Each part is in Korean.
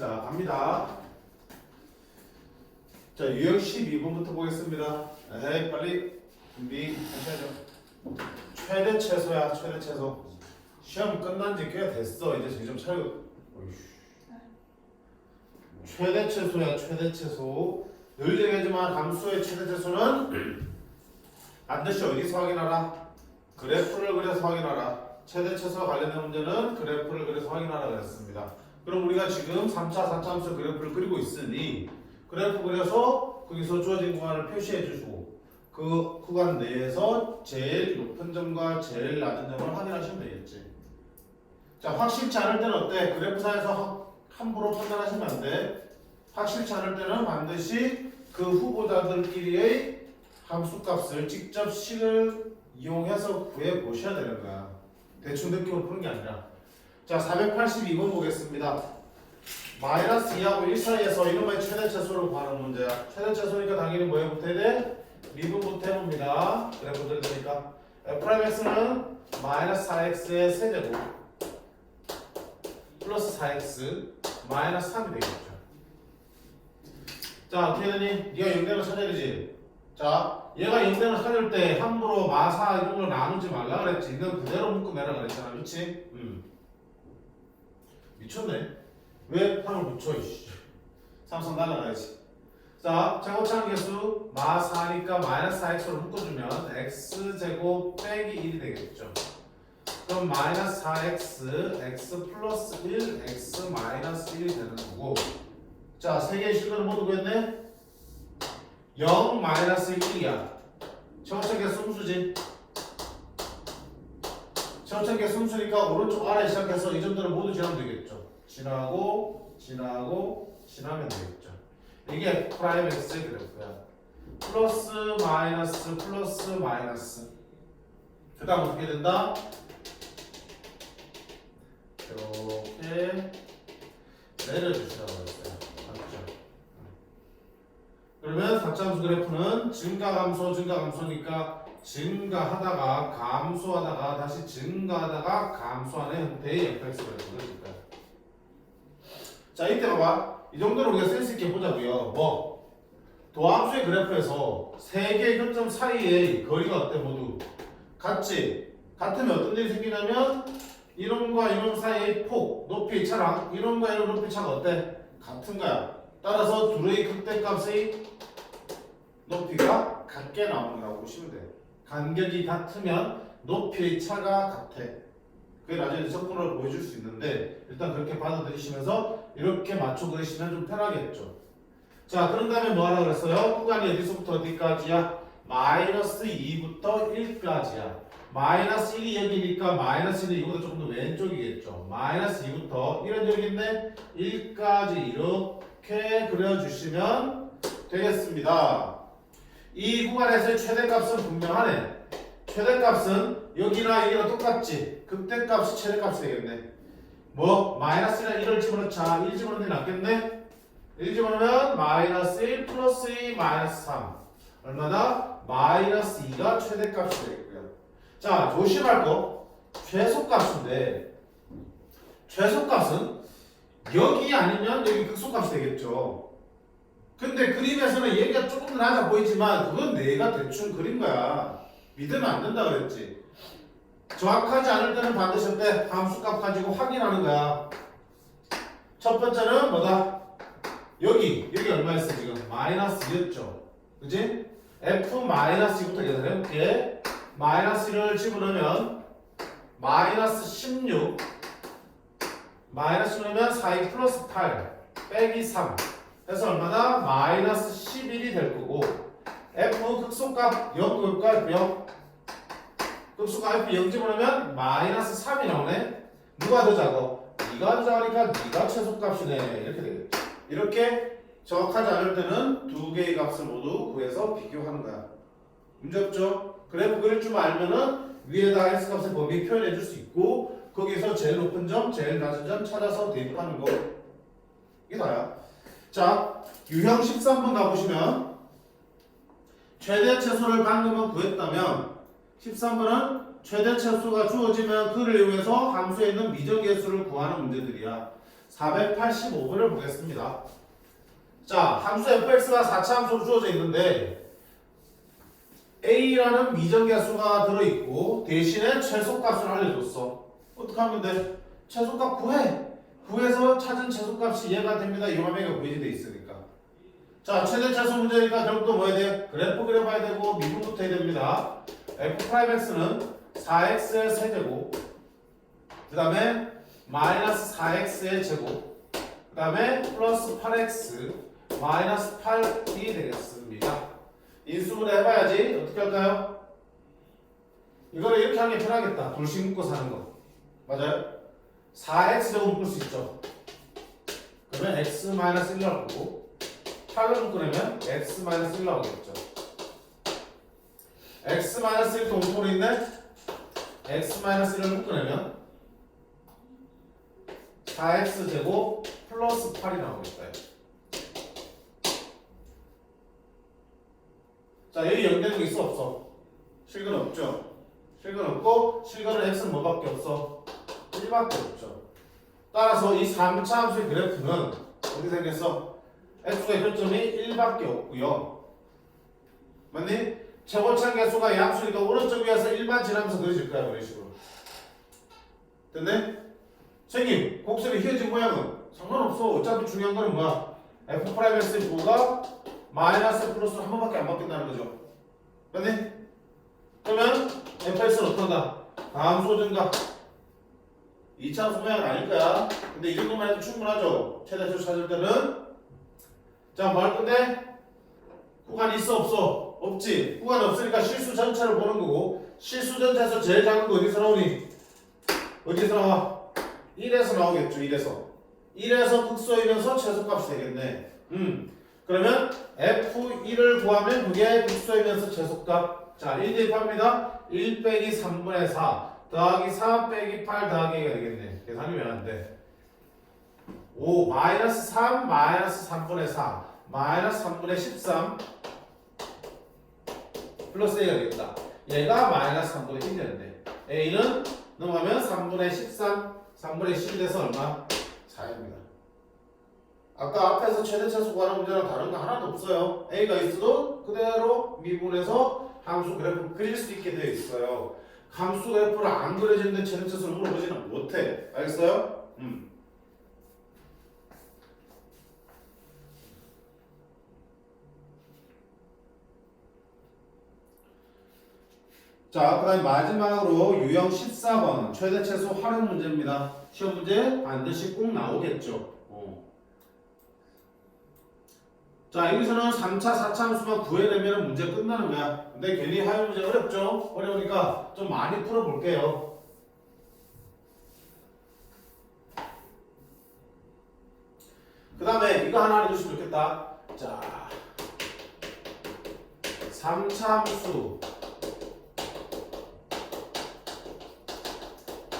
자, 갑니다. 자, 유형 12번부터 보겠습니다. 에이, 빨리 준비 하셔야죠. 최대 최소야, 최대 최소. 시험 끝난 지 꽤 됐어. 이제 좀 차려. 최대 최소야, 최대 최소. 늘 얘기하지만 함수의 최대 최소는 반드시 어디서 확인하라? 그래프를 그려서 확인하라. 최대 최소와 관련된 문제는 그래프를 그려서 확인하라 그랬습니다. 그럼 우리가 지금 3차, 4차 함수 그래프를 그리고 있으니 그래프 그려서 거기서 주어진 구간을 표시해 주시고 그 구간 내에서 제일 높은 점과 제일 낮은 점을 확인하시면 되겠지. 자, 확실치 않을 때는 어때? 그래프상에서 하- 함부로 판단하시면 안 돼. 확실치 않을 때는 반드시 그 후보자들끼리의 함수값을 직접 식을 이용해서 구해 보셔야 되는 거야. 대충 느낌으로 푸는 게 아니라. 자, 482번 보겠습니다. 마이너스 2하고 1 사이에서 이놈의 최대 최소를 구하는 문제야. 최대 최소니까 당연히 뭐에 붙어야 돼? 미분부터 해봅니다. 그래프 들되니까 f'x는 마이너스 4x의 세제곱 플러스 4x 마이너스 3이 되겠죠. 자, 어떻게 되니? 네가 영대를 찾아야 되지? 자, 얘가 영대를 찾을 때 함부로 마사 이런 걸 나누지 말라 그랬지. 이건 그대로 묶고 내라 그랬잖아. 그렇지? 음. 미쳤네. 왜 3을 붙여 이씨. 삼성 날라가야지. 자, 제곱창 개수 마사니까 마이너스 4x로 묶어주면 x제곱 빼기 1이 되겠죠. 그럼 마이너스 4x, x 플러스 1, x 마이너스 1이 되는 거고 자, 세 개의 식을 모두 구했네? 0 마이너스 1이야. 제곱창 개수 음수지. 제곱창 개수 음수니까 오른쪽 아래 시작해서 이 점들을 모두 지나면 되겠죠. 지나고, 지나고, 지나면 되겠죠. 이게 프라임 x의 그래프야. 플러스 마이너스 플러스 마이너스. 그 다음 어떻게 된다? 이렇게 내려주시라고 했어요. 맞죠? 그러면 사차함수 그래프는 증가 감소 증가 감소니까 증가하다가 감소하다가 다시 증가하다가 감소하는 형태의 fx 그래프가 될 거야. 자 이때 봐봐. 이 정도로 우리가 센스 있게 보자고요. 뭐 도함수의 그래프에서 세 개의 교점 사이의 거리가 어때 모두 같지? 같으면 어떤 일이 생기냐면 이놈과 이놈 사이의 폭, 높이의 차랑 이놈과 이놈 높이 차가 어때? 같은 거야. 따라서 둘의 극대값의 높이가 같게 나오는 거라고 보시면 돼. 간격이 같으면 높이의 차가 같아. 그게 나중에 적분으로 보여줄 수 있는데 일단 그렇게 받아들이시면서 이렇게 맞춰 그리시면 좀 편하겠죠. 자, 그런 다음에 뭐 하라 그랬어요? 구간이 어디서부터 어디까지야? 마이너스 2부터 1까지야. 마이너스 1이 여기니까 마이너스 1은 이보다 조금 더 왼쪽이겠죠. 마이너스 2부터 1은 여기 있네. 1까지 이렇게 그려주시면 되겠습니다. 이 구간에서의 최대값은 분명하네. 최대값은 여기나 여기나 똑같지. 극대값이 최대값이 되겠네. 뭐 마이너스나 1을 집어넣자. 1 집어넣는 게 낫겠네. 1 집어넣으면 마이너스 1 플러스 2 마이너스 3 얼마나? 마이너스 2가 최대값이 되겠고요. 자 조심할 거 최소값인데 최소값은 여기 아니면 여기 극소값이 되겠죠. 근데 그림에서는 얘기가 조금 낮아 보이지만 그건 내가 대충 그린 거야. 믿으면 안 된다 그랬지. 정확하지 않을 때는 반드시 때 함수값 가지고 확인하는 거야. 첫 번째는 뭐다? 여기 여기 얼마였어 지금? 마이너스였죠. 그지? f 마이너스 2부터 계산해볼게. 마이너스 1을 집어넣으면 마이너스 16 마이너스 넣으면 4이 플러스 8 빼기 3 해서 얼마나? 마이너스 11이 될 거고 f 극소값 0 그럴까? 0 극소값 f 0 집어넣으면 마이너스 3이 나오네 누가 더 작아? 네가 더 작으니까 네가 최소값이네 이렇게 되겠죠 이렇게 정확하지 않을 때는 두 개의 값을 모두 구해서 비교하는 거야 문제 없죠? 그래프 그릴 줄 알면은 위에다 x값의 범위 표현해 줄 수 있고 거기서 제일 높은 점, 제일 낮은 점 찾아서 대입하는 거 이게 다야 자 유형 13번 가보시면 최대 최소를 방금은 구했다면 13번은 최대 최소가 주어지면 그를 이용해서 함수에 있는 미적계수를 구하는 문제들이야 485번을 보겠습니다. 자, 함수 fx가 4차 함수로 주어져 있는데 a라는 미정계수가 들어있고 대신에 최소값을 알려줬어. 어떻게 하면 돼? 최소값 구해. 구해서 찾은 최소값이 얘가 됩니다. 이 화면가 구해지 돼 있으니까. 자, 최대 최소 문제니까 결국 또 뭐 해야 돼? 그래프 그려봐야 되고 미분부터 해야 됩니다. f'x는 4x의 세제곱 그 다음에 마이너스 4x의 제곱 그 다음에 플러스 8x 마이너스 8이 되겠습니다. 인수분해 해봐야지 어떻게 할까요? 이거를 이렇게 하는 게 편하겠다. 둘씩 묶고 사는 거 맞아요? 4x 제곱 묶을 수 있죠. 그러면 x 마이너스 1 나오고 8을 묶으려면 x 마이너스 1 나오겠죠. x 마이너스 1 동쪽으로 있네. x 마이너스 1을 묶으려면 4x 제곱 플러스 8이 나오겠다. 자 여기 연결된 거 있어 없어? 실근 없죠. 실근 없고 실근은 x는 뭐밖에 없어? 1밖에 없죠. 따라서 이 3차 함수의 그래프는 어떻게 생겼어? x의 교점이 1밖에 없고요. 맞니? 최고창 개수가 양수니까 오른쪽 위에서 1만 지나면서 그려질 거야 이런 식으로. 됐네? 선생님 곡선이 휘어진 모양은 상관없어. 어차피 중요한 거는 뭐야? f 프라임 x의 부호가 마이너스 플러스로 한 번밖에 안 바뀐다는 거죠. 맞네? 그러면 fx는 어떤가? 감소 증가. 2차 함수 모양은 아닐 거야. 근데 이 정도만 해도 충분하죠. 최대값 찾을 때는 자, 뭐할 건데? 구간 있어 없어? 없지. 구간 없으니까 실수 전체를 보는 거고 실수 전체에서 제일 작은 거 어디서 나오니? 어디서 나와? 1에서 나오겠죠. 1에서. 1에서 극소이면서 최소값이 되겠네. 음. 그러면 F1을 구하면 그게 극소이면서 최소값. 자, 1 대입합니다. 1 빼기 3분의 4 더하기 4 빼기 8 더하기 2가 되겠네. 계산이 왜안 돼? 5 마이너스 3 마이너스 3분의 4 마이너스 3분의 13 플러스 A가 되겠다. 얘가 마이너스 3분의 1이 되는데 A는 넘어가면 3분의 13 3분의 10이 돼서 얼마? 4입니다. 아까 앞에서 최대 최소 구하는 문제랑 다른 거 하나도 없어요. A가 있어도 그대로 미분해서 함수 그래프 그릴 수 있게 되어 있어요. 함수 그래프를 안 그려지는데 최소를 물어보지는 못해. 알겠어요? 음. 자, 그 다음 마지막으로 유형 14번 최대 최소 활용 문제입니다. 시험 문제 반드시 꼭 나오겠죠. 어. 자, 여기서는 3차, 4차 함수만 구해내면 문제 끝나는 거야. 근데 괜히 활용 문제 어렵죠? 어려우니까 좀 많이 풀어볼게요. 그 다음에 이거 하나 알려주시면 좋겠다. 자, 3차 함수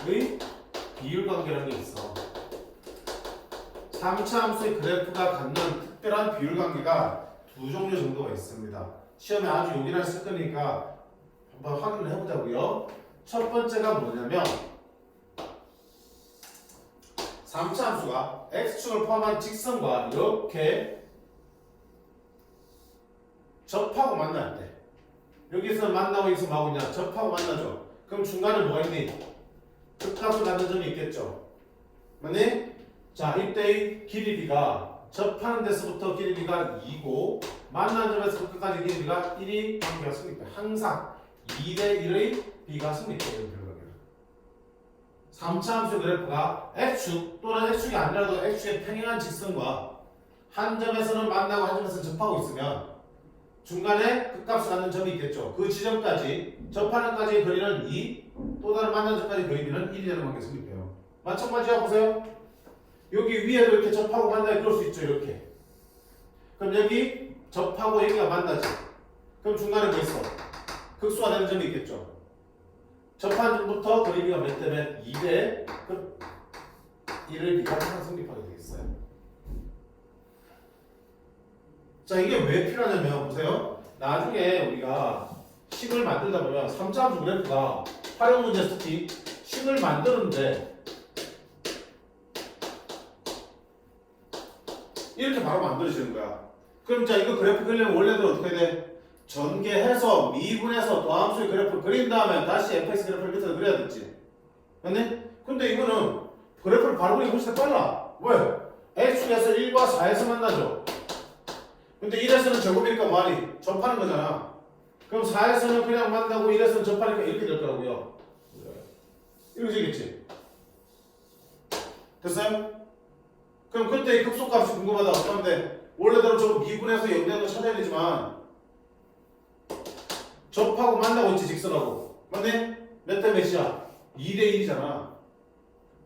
의 비율 관계라는 게 있어. 3차 함수의 그래프가 갖는 특별한 비율 관계가 두 종류 정도가 있습니다. 시험에 아주 요긴할 쓸 거니까 한번 확인을 해보자고요. 첫 번째가 뭐냐면 3차 함수가 x축을 포함한 직선과 이렇게 접하고 만날 때 여기서 만나고 여기서 마고 있냐 접하고 만나죠. 그럼 중간에 뭐가 있니? 극값을 갖는 점이 있겠죠. 맞니? 자, 이때의 길이비가 접하는 데서부터 길이비가 2고 만나는 점에서 끝까지 길이비가 1이 관계가 성립돼. 항상 2대 1의 비가 성립되는 결과입니다. 3차 함수 그래프가 x축 또는 x축이 아니라도 x축의 평행한 직선과 한 점에서는 만나고 한 점에서는 접하고 있으면 중간에 극값을 갖는 점이 있겠죠. 그 지점까지 접하는 까지의 거리는 2, 또 다른 만난 점까지 거리비는 1이라는 관계 성립해요. 마찬가지야 보세요. 여기 위에도 이렇게 접하고 만나야 그럴 수 있죠. 이렇게. 그럼 여기 접하고 여기가 만나지. 그럼 중간에 뭐 있어? 극소화 되는 점이 있겠죠. 접한 점부터 거리비가 몇 대면 2대 그럼 1을 비가 항상 성립하게 되겠어요. 자 이게 왜 필요하냐면 보세요. 나중에 우리가 식을 만들다 보면 3차 함수 그래프가 활용 문제 특히 식을 만드는데 이렇게 바로 만들어지는 거야. 그럼 자 이거 그래프 그리려면 원래대로 어떻게 돼? 전개해서 미분해서 도함수의 그래프를 그린 다음에 다시 fx 그래프를 끝에서 그려야 됐지. 맞네? 근데 이거는 그래프를 바로 그리기 훨씬 더 빨라. 왜? x에서 1과 4에서 만나죠. 근데 1에서는 제곱이니까 뭐하니? 접하는 거잖아. 그럼 4에서는 그냥 만나고 1에서는 접하니까 이렇게 될 거라고요. 이렇게 되겠지. 됐어요? 그럼 그때 급속값이 궁금하다. 어떤데? 원래대로 저 미분해서 연대는 찾아야 되지만 접하고 만나고 있지 직선하고 맞네? 몇대 몇이야? 2대 1이잖아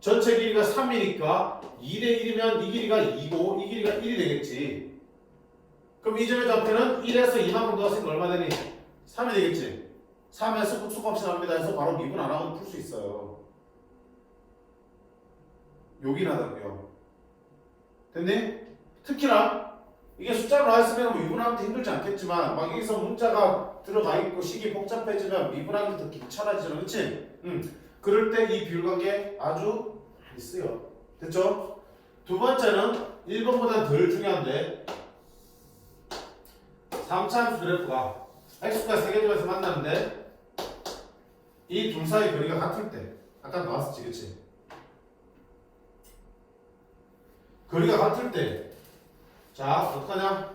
전체 길이가 3이니까 2대 1이면 이 길이가 2고 이 길이가 1이 되겠지 그럼 이 점의 좌표는 1에서 이만큼 더했으니까 얼마 되니? 3이 되겠지 3에서 극소값이 나옵니다 해서 바로 미분 안 하고도 풀수 있어요 요긴 하다고요 됐니? 특히나 이게 숫자로 나왔으면 뭐 미분하기도 힘들지 않겠지만 막 여기서 문자가 들어가 있고 식이 복잡해지면 미분하기 더 귀찮아지잖아 그치? 응. 그럴 때 이 비율 관계 아주 많이 쓰여 됐죠? 두 번째는 1번보다 덜 중요한데 3차 함수 그래프가 x가 세개 중에서 만나는데 이 둘 사이 거리가 같을 때 아까 나왔었지 그치? 거리가 같을 때 자, 어떡하냐?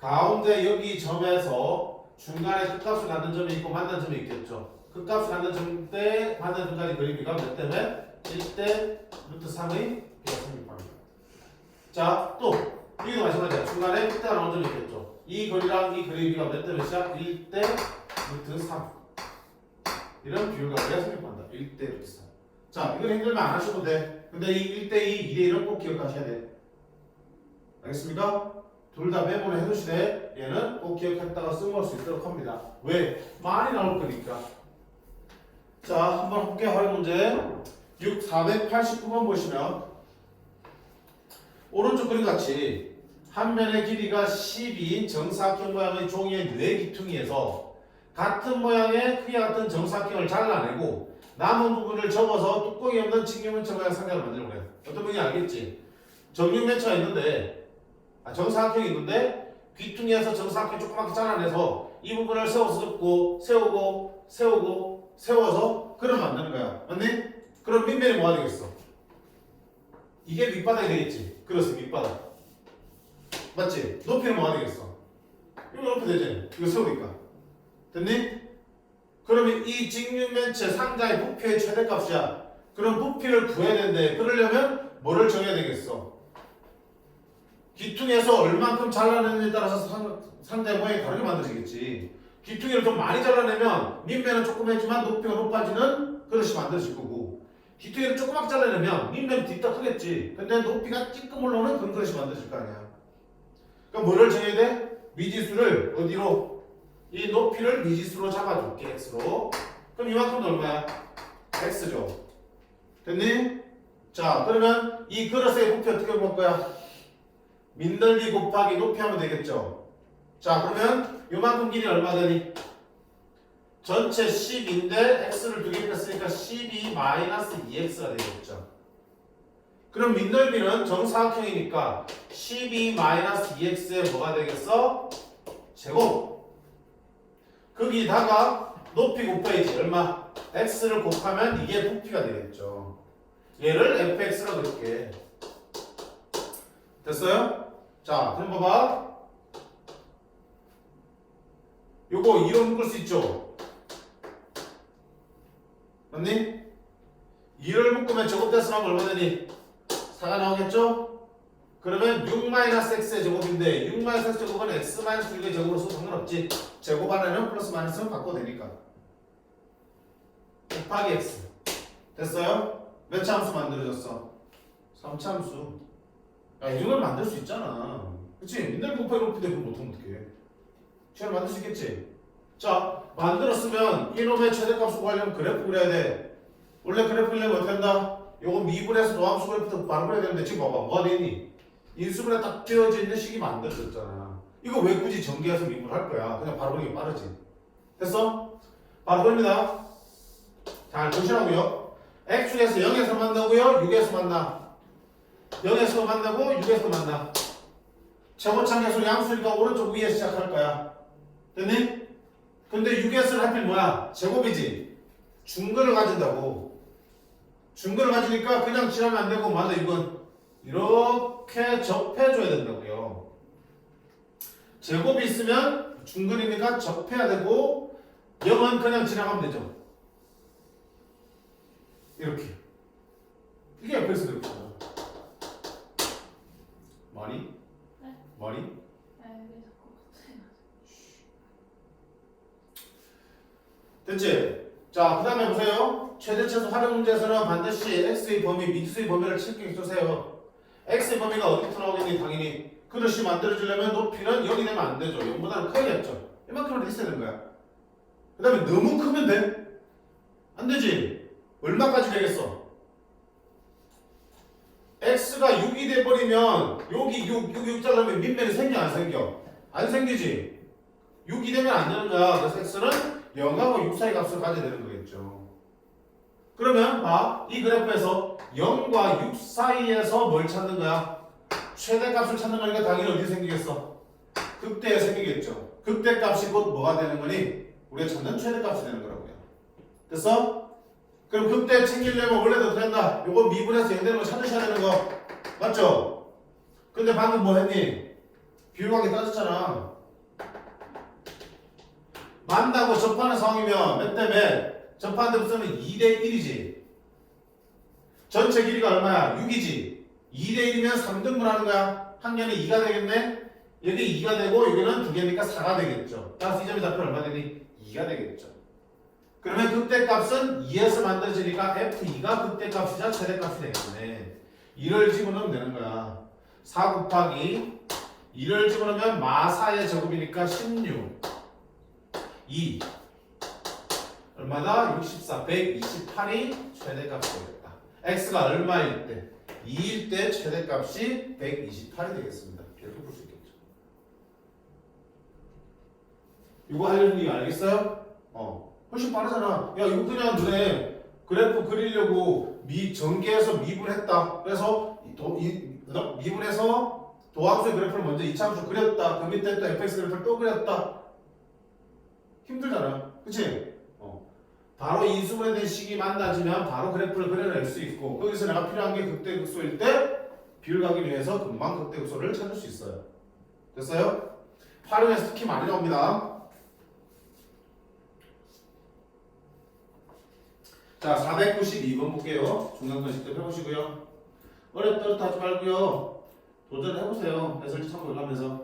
가운데 여기 점에서 중간에 끝값을 갖는 점이 있고 만난 점이 있겠죠. 끝값을 갖는 점 때 만난 점까지 그림이가 몇 대면 1대 루트 3의 비가 성립합니다. 자, 또 여기도 마찬가지야. 중간에 끝대가 나온 점이 있겠죠. 이 거리랑 이 그림이가 몇 대 몇이야? 1대 루트 3. 이런 비율 관계가 성립한다. 1대 루트 3. 자, 이건 힘들면 안 하셔도 돼. 근데 이 1대 2, 2대 1은 꼭 기억하셔야 돼. 알겠습니까? 둘다 메모를 해두시되 얘는 꼭 기억했다가 써먹을 수 있도록 합니다. 왜? 많이 나올 거니까. 자, 한번 볼게요. 활용 문제. 6, 489번 보시면 오른쪽 그림 같이 한 면의 길이가 12인 정사각형 모양의 종이의 뇌 기퉁이에서 같은 모양의 크기 같은 정사각형을 잘라내고 남은 부분을 접어서 뚜껑이 없는 직육면체 모양 상자를 만들고 그래요. 어떤 분이 알겠지? 정육면체가 있는데 아, 정사각형이 있는데 귀퉁이에서 정사각형 조그맣게 잘라내서 이 부분을 세워서 접고 세우고 세우고 세워서 그럼 만드는 거야. 맞니? 그럼 밑면이 뭐가 되겠어? 이게 밑바닥이 되겠지. 그렇습니다. 밑바닥. 맞지? 높이는 뭐가 되겠어? 이거 높이 되지? 이거 세우니까. 됐니? 그러면 이 직육면체 상자의 부피의 최대값이야. 그럼 부피를 구해야 되는데 그러려면 뭐를 정해야 되겠어? 귀퉁이에서 얼만큼 잘라내느냐에 따라서 상, 상자의 모양이 다르게 만들어지겠지. 귀퉁이를 좀 많이 잘라내면 밑면은 조금 했지만 높이가 높아지는 그릇이 만들어질 거고 귀퉁이를 조그맣게 잘라내면 밑면은 뒤따 크겠지. 근데 높이가 찌끔 올라오는 그런 그릇이 만들어질 거 아니야. 그럼 뭐를 정해야 돼? 미지수를 어디로? 이 높이를 미지수로 잡아줄게 x로. 그럼 이만큼은 얼마야? x죠. 됐니? 자 그러면 이 그릇의 부피 어떻게 볼 거야? 민넓이 곱하기 높이 하면 되겠죠. 자 그러면 요만큼 길이 얼마 되니? 전체 10인데 x를 두개 뺐으니까 12 마이너스 2x가 되겠죠. 그럼 민넓이는 정사각형이니까 12 마이너스 2x에 뭐가 되겠어? 제곱. 거기다가 높이 곱해야지 얼마? x를 곱하면 이게 부피가 되겠죠. 얘를 fx라고 그럴게. 됐어요? 자, 그럼 봐봐. 요거 2로 묶을 수 있죠? 맞니? 2를 묶으면 제곱됐으면 얼마 되니? 4가 나오겠죠? 그러면 6-x의 제곱인데 6-x 제곱은 x-6의 제곱으로 서 상관없지 제곱 하나는 플러스 마이너스는 바꿔도 되니까 곱하기 x 됐어요? 몇 참수 만들어졌어? 3참수 야, 이 정도는 만들 수 있잖아. 그치? 민날 곱하기 높이 되면 못하면 어떡해. 시간 만들 수 있겠지? 자, 만들었으면 이놈의 최대값을 구하려면 그래프 그려야 돼. 원래 그래프 그리려면 어떻게 한다? 요거 미분해서 노함수 그래프부터 바로 그려야 되는데 지금 봐봐. 뭐가 되니? 인수분해 딱 되어져 있는 식이 만들어졌잖아. 이거 왜 굳이 전개해서 미분할 거야? 그냥 바로 그리기 빠르지. 됐어? 바로 그립니다. 잘 보시라고요. X축에서 0에서 만나고요. 6에서 만나. 0에서 만나고 6에서 만나. 최고참 계수 양수니까 오른쪽 위에 시작할 거야. 됐니? 근데 6S는 하필 뭐야? 제곱이지. 중근을 가진다고. 중근을 가지니까 그냥 지나면 안 되고 맞아 이건 이렇게 접해줘야 된다고요. 제곱이 있으면 중근이니까 접해야 되고 0은 그냥 지나가면 되죠. 이렇게. 이게 옆에서 그렇잖아. 머리? 네. 머리? 갑자기 됐지? 자, 그 다음에 보세요. 최대최소 활용 문제에서는 반드시 x의 범위, 미수의 범위를 체크해 주세요. X의 범위가 어디부터 나오겠니? 당연히 그릇이 만들어지려면 높이는 0이 되면 안 되죠. 0보다는 커야겠죠. 이만큼은 있어야 되는 거야. 그 다음에 너무 크면 돼? 안 되지? 얼마까지 되겠어? x가 6이 돼버리면 여기 6, 6, 6 자르면 밑면이 생겨 안 생겨? 안 생기지? 6이 되면 안 되는 거야. 그래서 x는 0하고 6 사이 값을 가져야 되는 거겠죠. 그러면 봐. 이 그래프에서 0과 6 사이에서 뭘 찾는 거야? 최대값을 찾는 거니까 당연히 어디 생기겠어? 극대에 생기겠죠. 극대값이 곧 뭐가 되는 거니? 우리가 찾는 최대값이 되는 거라고요. 됐어? 그럼 극대 챙기려면 원래도 어떻게 한다? 요거 미분해서 0 되는 거 찾으셔야 되는 거 맞죠? 근데 방금 뭐 했니? 비율관계 따졌잖아. 만나고 접하는 상황이면 몇 대 몇? 접하는 점수는 2대 1이지. 전체 길이가 얼마야? 6이지. 2대 1이면 3등분 하는 거야. 한 개는 2가 되겠네? 여기 2가 되고 여기는 2개니까 4가 되겠죠. 따라서 이 점이 답변 얼마 되니? 2가 되겠죠. 그러면 극대값은 2에서 만들어지니까 F2가 극대값이자 최대값이 되겠네. 2를 집어넣으면 되는 거야. 4 곱하기 2를 집어넣으면 마사의 제곱이니까 16. 2 얼마다? 64, 128이 최대값이 되겠다. x가 얼마일 때? 2일 때 최대값이 128이 되겠습니다. 이렇게 볼 수 있겠죠. 이거 하려는 이유 알겠어요? 어. 훨씬 빠르잖아. 야, 이거 그냥 눈에 그래프 그리려고 미 전개해서 미분했다. 그래서 이 도, 이, 미분해서 도함수의 그래프를 먼저 이차함수 그렸다. 그 밑에 또 fx 그래프를 또 그렸다. 힘들잖아. 그치? 어. 바로 인수분해 된 식이 만나지면 바로 그래프를 그려낼 수 있고 거기서 내가 필요한 게 극대극소일 때 비율 가기 위해서 금방 극대극소를 찾을 수 있어요. 됐어요? 활용해서 특히 많이 나옵니다. 자, 492번 볼게요. 중간권식 때 해보시고요. 어렵다 어렵다 하지 말고요. 도전해보세요. 해설지 참고하면서.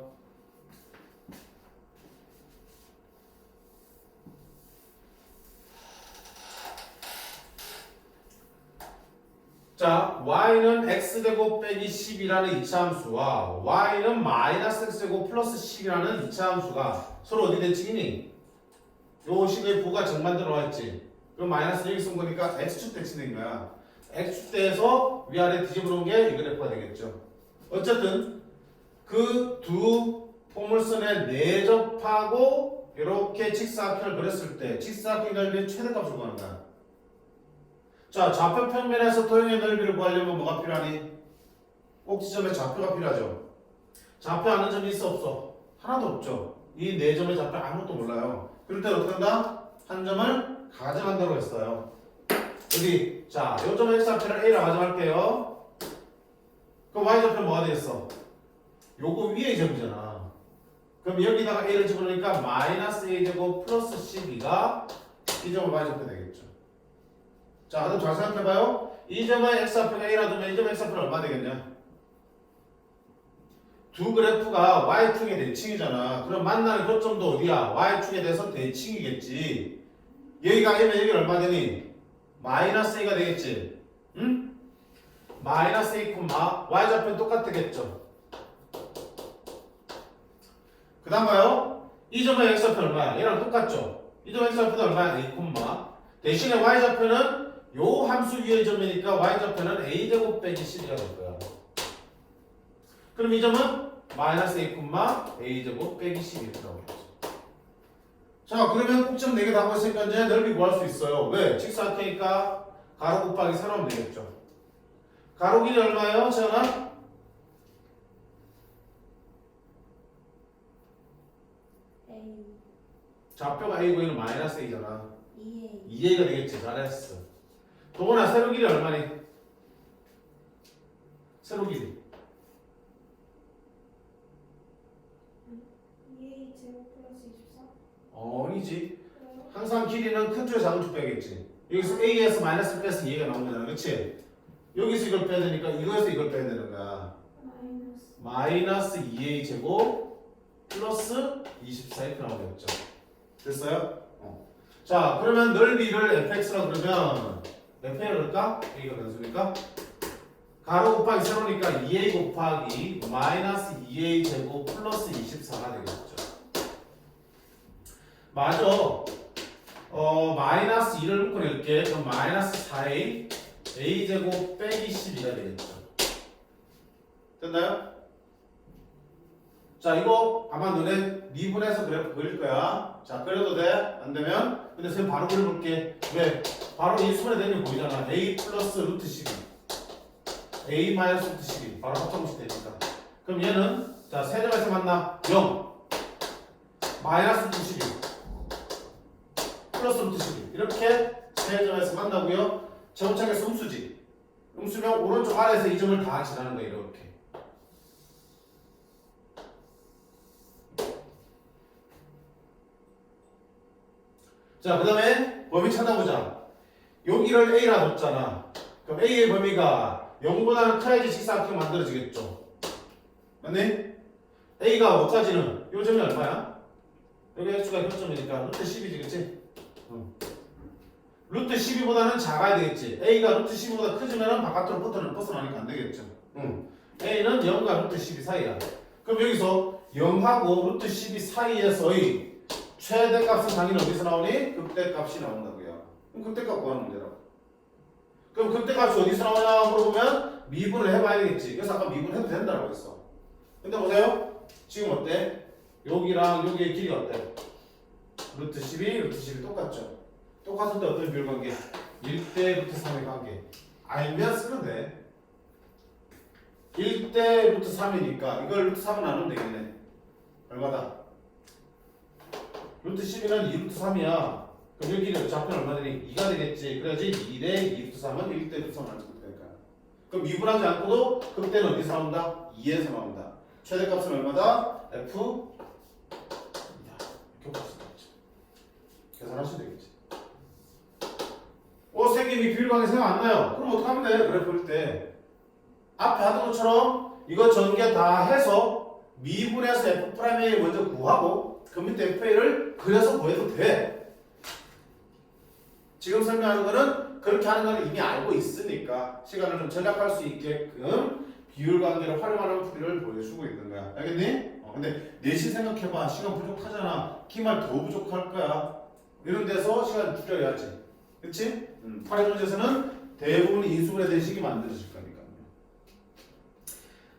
자, y는 x제곱 빼기 10이라는 이차함수와 y는 마이너스 x제곱 플러스 10이라는 이차함수가 서로 어디 대칭이니? 요 식의 부가 정만 들어와 있지. 그럼 마이너스 1 쓴 거니까 x축 대칭된 거야. x축대에서 위아래 뒤집어 놓은 게 이 그래프가 되겠죠. 어쨌든 그 두 포물선에 내접하고 이렇게 직사각형을 그렸을 때 직사각형 넓이의 최대값을 구하는 거야. 자, 좌표 평면에서 도형의 넓이를 구하려면 뭐가 필요하니? 꼭지점에 좌표가 필요하죠. 좌표 아는 점이 있어 없어? 하나도 없죠. 이 네 점의 좌표 아무것도 몰라요. 그럴 때 어떻게 한다? 한 점을 가정한다고 했어요. 여기 자, 요 점의 x좌표를 a라 가정할게요. 그럼 y좌표는 뭐가 되겠어? 요거 위의 점이잖아. 그럼 여기다가 a를 집어넣으니까 마이너스 a제곱 플러스 12가 이 점의 y좌표 되겠죠. 자, 그럼 잘 생각해봐요. 이 점의 x좌표가 a라 두면 이 점의 x좌표는 얼마 되겠냐? 두 그래프가 y축의 대칭이잖아. 그럼 만나는 교점도 어디야? y축에 대해서 대칭이겠지. 여기가 a면 여기 얼마 되니? 마이너스 a가 되겠지. 응? 마이너스 a, y좌표는 똑같겠죠. 그 다음 봐요. 이 점의 x좌표 얼마야? 얘랑 똑같죠. 이 점의 x좌표는 얼마야? a, 대신에 y좌표는 요 함수 위의 점이니까 y좌표는 a제곱 빼기 10이가 될 거야. 그럼 이 점은 마이너스 a, a제곱 빼기 10이 들어가겠죠. 자, 그러면 꼭지점 4개 다 보였으니까 이제 넓이 구할 수 있어요. 왜? 직사각형이니까 가로 곱하기 세로 하면 되겠죠. 가로 길이 얼마예요? 채연아? A 좌표가 A고 얘는 마이너스 A잖아 2A 2A가 되겠지 잘했어 도건아 세로 길이 얼마니? 세로 길이 2A 제곱 플러스 24 어 아니지? 항상 길이는 큰 쪽에 작은 쪽 빼겠지 여기서 A에서 마이너스 빼서 2A가 나온 거잖아 그치? 여기서 이걸 빼야 되니까 이거에서 이걸 빼야 되는 거야 마이너스 마이너스 2A 제곱 플러스 24 이렇게 나오겠죠 됐어요? 어. 자 그러면 넓이를 fx라 그러면 몇 배를 넣을까? A가 변수니까 가로 곱하기 세로니까 2A 곱하기 마이너스 2A 제곱 플러스 24가 되겠죠 맞아 어 마이너스 2를 묶어 낼게 그럼 마이너스 4A A 제곱 빼기 12가 되겠죠 됐나요? 자 이거 아마 너네 미분해서 그래프 그릴 거야 자 그려도 돼? 안 되면 근데 선생님 바로 그려볼게. 왜? 바로 이 수분에 되는 거 보이잖아. A 플러스 루트 12 a 마이너스 루트 12 바로 합성식 되니까. 그럼 얘는 자 세점에서 만나 0 마이너스 루트 12 플러스 루트 12 이렇게 세점에서 만나고요. 정착에서 음수지. 음수면 오른쪽 아래에서 이 점을 다 지나는 거야 이렇게 자, 그 다음에 범위 찾아보자. 여기를 A라 뒀잖아. 그럼 A의 범위가 0보다는 커야지 직사각형 만들어지겠죠. 맞네? A가 5까지는 요 점이 얼마야? 여기 x가 교점이니까 루트 10이지, 그치? 응. 루트 12보다는 작아야 되겠지. A가 루트 12보다 크지면은 바깥으로 벗어나, 벗어나니까 안 되겠죠. 응. A는 0과 루트 12 사이야. 그럼 여기서 0하고 루트 12 사이에서의 최대값은 당연히 어디서 나오니? 극대값이 나온다고요. 그럼 극대값 구하는 문제라고. 그럼 극대값이 어디서 나오냐 물어보면 미분을 해봐야 되겠지. 그래서 아까 미분 해도 된다고 했어. 근데 보세요. 지금 어때? 여기랑 여기의 길이 어때? 루트 12, 루트 12 똑같죠? 똑같은데 어떤 비율 관계? 1대 루트 3의 관계. 알면 쓰면 돼. 1대 루트 3이니까 이걸 루트 3을 나누면 되겠네. 얼마다? 루트 12는 2루트 3이야. 그럼 여기는 좌표는 얼마 되니? 2가 되겠지. 그래야지 2대 2루트 3은 1대 루트 3을 나누면 되니까. 그럼 미분하지 않고도 극대는 어디서 나온다? 2에서 나온다. 최대값은 얼마다? F 2다. 이렇게 볼수 있겠지. 계산하시면 되겠지. 어, 선생님 이 비율관계 생각 안 나요. 그럼 어떡하면 돼? 그래 볼 때. 앞에 하던 것처럼 이거 전개 다 해서 미분해서 F 프라임A 먼저 구하고 그 밑에 FA를 그려서 구해도 돼. 지금 설명하는 거는 그렇게 하는 거는 이미 알고 있으니까 시간을 좀 절약할 수 있게끔 비율 관계를 활용하는 풀이를 보여주고 있는 거야. 알겠니? 어, 근데 내신 생각해봐. 시간 부족하잖아. 기말 더 부족할 거야. 이런 데서 시간 줄여야지. 그치? 음. 파리 문제에서는 대부분 인수분해 된 식이 만들어질 거니까.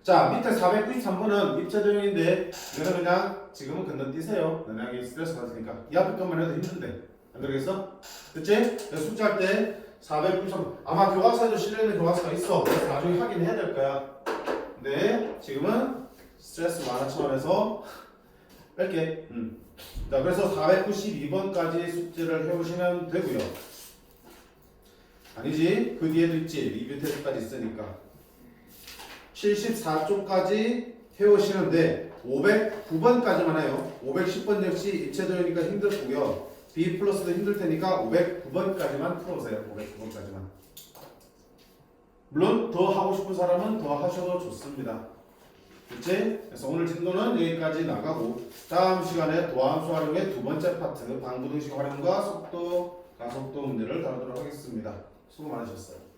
자, 밑에 493번은 입체도형인데 이거는 그냥 지금은 건너뛰세요. 너네하게 스트레스 받으니까 이 앞에 것만 해도 힘든데 안 그러겠어? 그치? 그래서 숙제할 때 493번 아마 교과서에도 실려있는 교과서가 있어. 나중에 확인해야 될 거야. 근데 지금은 스트레스 차원에서 뺄게. 음. 자, 그래서 492번까지 숙제를 해오시면 되고요. 아니지? 그 뒤에도 있지. 리뷰 테스트까지 있으니까. 74쪽까지 해오시는데 509번까지만 해요. 510번 역시 입체도형이니까 힘들 고요. B 플러스도 힘들 테니까 509번까지만 풀어보세요. 509번까지만. 물론 더 하고 싶은 사람은 더 하셔도 좋습니다. 그치? 그래서 오늘 진도는 여기까지 나가고 다음 시간에 도함수 활용의 두 번째 파트 방부등식 활용과 속도, 가속도 문제를 다루도록 하겠습니다. 수고 많으셨어요.